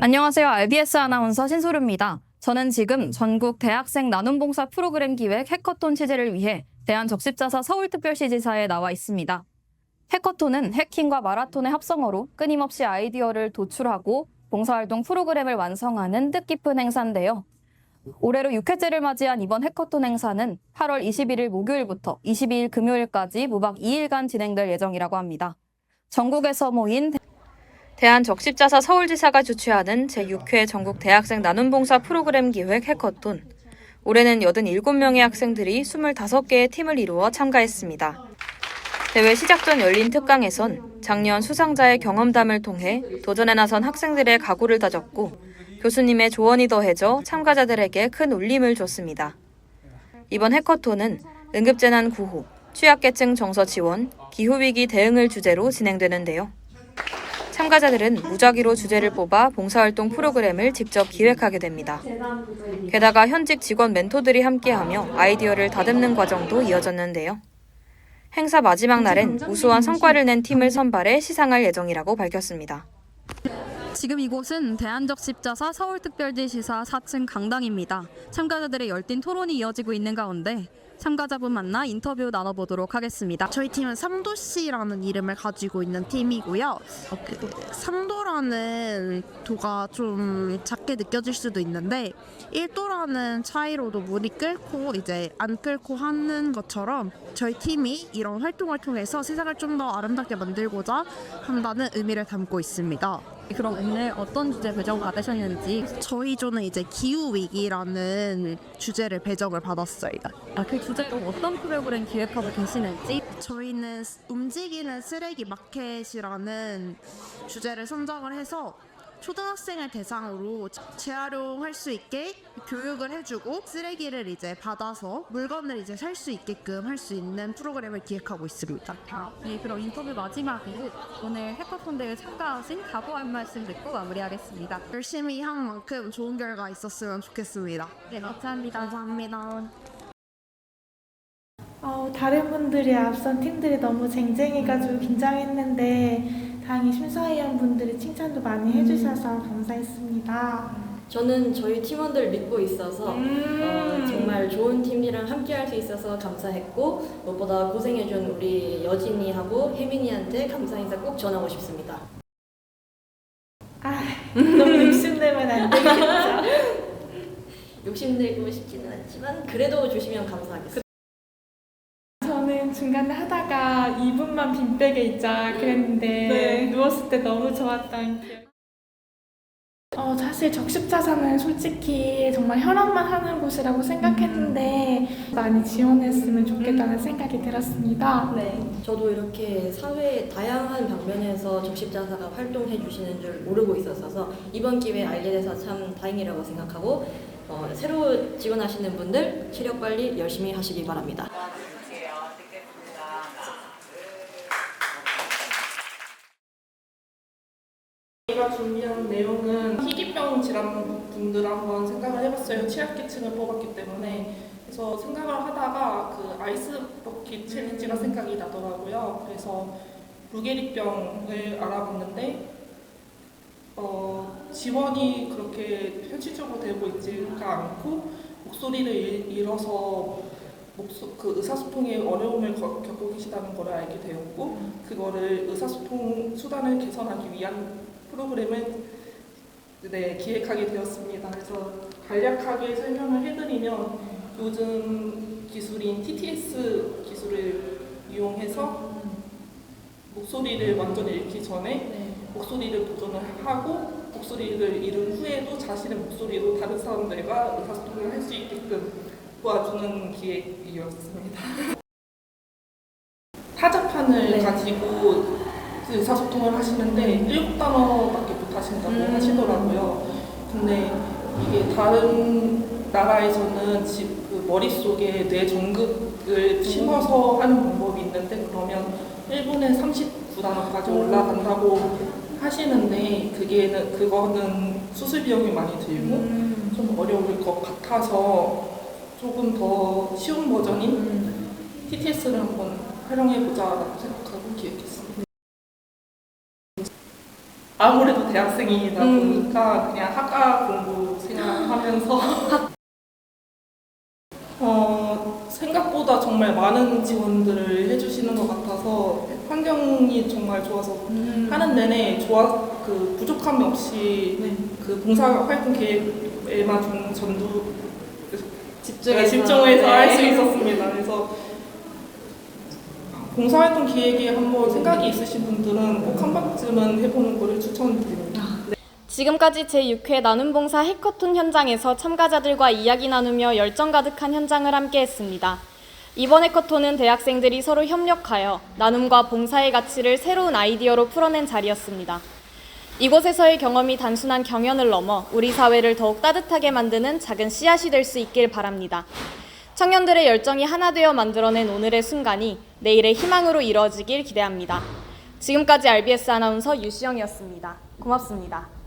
안녕하세요. RBS 아나운서 신소르입니다. 저는 지금 전국 대학생 나눔봉사 프로그램 기획 해커톤 취재를 위해 대한적십자사 서울특별시지사에 나와 있습니다. 해커톤은 해킹과 마라톤의 합성어로 끊임없이 아이디어를 도출하고 봉사활동 프로그램을 완성하는 뜻깊은 행사인데요. 올해로 6회째를 맞이한 이번 해커톤 행사는 8월 21일 목요일부터 22일 금요일까지 무박 2일간 진행될 예정이라고 합니다. 전국에서 모인 대한적십자사 서울지사가 주최하는 제6회 전국 대학생 나눔봉사 프로그램 기획 해커톤. 올해는 87명의 학생들이 25개의 팀을 이루어 참가했습니다. 대회 시작 전 열린 특강에선 작년 수상자의 경험담을 통해 도전에 나선 학생들의 각오를 다졌고 교수님의 조언이 더해져 참가자들에게 큰 울림을 줬습니다. 이번 해커톤은 응급재난 구호, 취약계층 정서 지원, 기후위기 대응을 주제로 진행되는데요. 참가자들은 무작위로 주제를 뽑아 봉사활동 프로그램을 직접 기획하게 됩니다. 게다가 현직 직원 멘토들이 함께하며 아이디어를 다듬는 과정도 이어졌는데요. 행사 마지막 날엔 우수한 성과를 낸 팀을 선발해 시상할 예정이라고 밝혔습니다. 지금 이곳은 대한적십자사 서울특별지시사 4층 강당입니다. 참가자들의 열띤 토론이 이어지고 있는 가운데 참가자분 만나 인터뷰 나눠보도록 하겠습니다. 저희 팀은 삼도시라는 이름을 가지고 있는 팀이고요. 어, 그 삼도라는 도가 좀 작게 느껴질 수도 있는데 1도라는 차이로도 물이 끓고 이제 안 끓고 하는 것처럼 저희 팀이 이런 활동을 통해서 세상을 좀 더 아름답게 만들고자 한다는 의미를 담고 있습니다. 그럼 오늘 어떤 주제 배정 받으셨는지 저희 조는 이제 기후 위기라는 주제를 배정을 받았어요. 아, 그 주제로 어떤 프로그램 기획하고 계시는지 저희는 움직이는 쓰레기 마켓이라는 주제를 선정을 해서 초등학생을 대상으로 재활용할 수 있게 교육을 해주고 쓰레기를 이제 받아서 물건을 이제 살 수 있게끔 할 수 있는 프로그램을 기획하고 있습니다. 네, 그럼 인터뷰 마지막으로 오늘 해커톤 대회 참가하신 각오 한 말씀 듣고 마무리하겠습니다. 열심히 한 만큼 좋은 결과 있었으면 좋겠습니다. 네, 감사합니다. 감사합니다. 어, 다른 분들이 앞선 팀들이 너무 쟁쟁해가지고 긴장했는데 다행히 심사위원 분들이 칭찬도 많이 해주셔서 감사했습니다. 저는 저희 팀원들 믿고 있어서 어, 정말 좋은 팀이랑 함께 할 수 있어서 감사했고 무엇보다 고생해준 우리 여진이하고 혜민이한테 감사 인사 꼭 전하고 싶습니다. 아, 너무 욕심내면 안 되겠죠? 욕심내고 싶지는 않지만 그래도 주시면 감사하겠습니다. 중간에 하다가 2분만 빈 백에 있자 그랬는데 누웠을 때 너무 좋았던 기억. 어, 사실 적십자사는 솔직히 정말 혈압만 하는 곳이라고 생각했는데 많이 지원했으면 좋겠다는 생각이 들었습니다. 네. 저도 이렇게 사회의 다양한 방면에서 적십자사가 활동해 주시는 줄 모르고 있었어서 이번 기회에 알게 돼서 참 다행이라고 생각하고 어, 새로 지원하시는 분들 체력 관리 열심히 하시기 바랍니다. 저희가 준비한 내용은 희귀병 질환 분들 한번 생각을 해봤어요. 취약계층을 뽑았기 때문에 그래서 생각을 하다가 그 아이스 버킷 챌린지가 생각이 나더라고요. 그래서 루게리병을 알아봤는데 어, 지원이 그렇게 현실적으로 되고 있지가 않고 목소리를 잃- 잃어서 목소, 그 의사소통에 어려움을 거- 겪고 계시다는 걸 알게 되었고 그거를 의사소통 수단을 개선하기 위한 프로그램을 네, 기획하게 되었습니다. 그래서 간략하게 설명을 해드리면 요즘 기술인 TTS 기술을 이용해서 목소리를 완전 잃기 전에 목소리를 보존을 하고 목소리를 잃은 후에도 자신의 목소리로 다른 사람들과 의사소통을 할 수 있게끔 도와주는 기획이었습니다. 타자판을 네. 가지고 의사소통을 하시는데 일곱 단어밖에 못 하신다고 음. 하시더라고요. 근데 이게 다른 나라에서는 집, 그 머릿속에 뇌 전극을 심어서 하는 방법이 있는데 그러면 1분에 39단어까지 올라간다고 하시는데 그게는 그거는 수술 비용이 많이 들고 좀 어려울 것 같아서 조금 더 쉬운 버전인 TTS를 한번 활용해 보자라고 기획했습니다. 아무래도 대학생이다 음. 보니까 그냥 학과 공부 생각하면서 어, 생각보다 정말 많은 지원들을 해주시는 것 같아서 환경이 정말 좋아서 하는 내내 좋아 그 부족함이 없이 그 봉사 활동 계획에만 좀 전두 집중해서, 집중해서 네. 할수 있었습니다. 봉사활동 기획에 한번 생각이 있으신 분들은 꼭 한 번쯤은 해보는 거를 추천드립니다. 지금까지 제6회 나눔봉사 해커톤 현장에서 참가자들과 이야기 나누며 열정 가득한 현장을 함께했습니다. 이번 해커톤은 대학생들이 서로 협력하여 나눔과 봉사의 가치를 새로운 아이디어로 풀어낸 자리였습니다. 이곳에서의 경험이 단순한 경연을 넘어 우리 사회를 더욱 따뜻하게 만드는 작은 씨앗이 될 수 있길 바랍니다. 청년들의 열정이 하나 되어 만들어낸 오늘의 순간이 내일의 희망으로 이루어지길 기대합니다. 지금까지 RBS 아나운서 유시영이었습니다. 고맙습니다.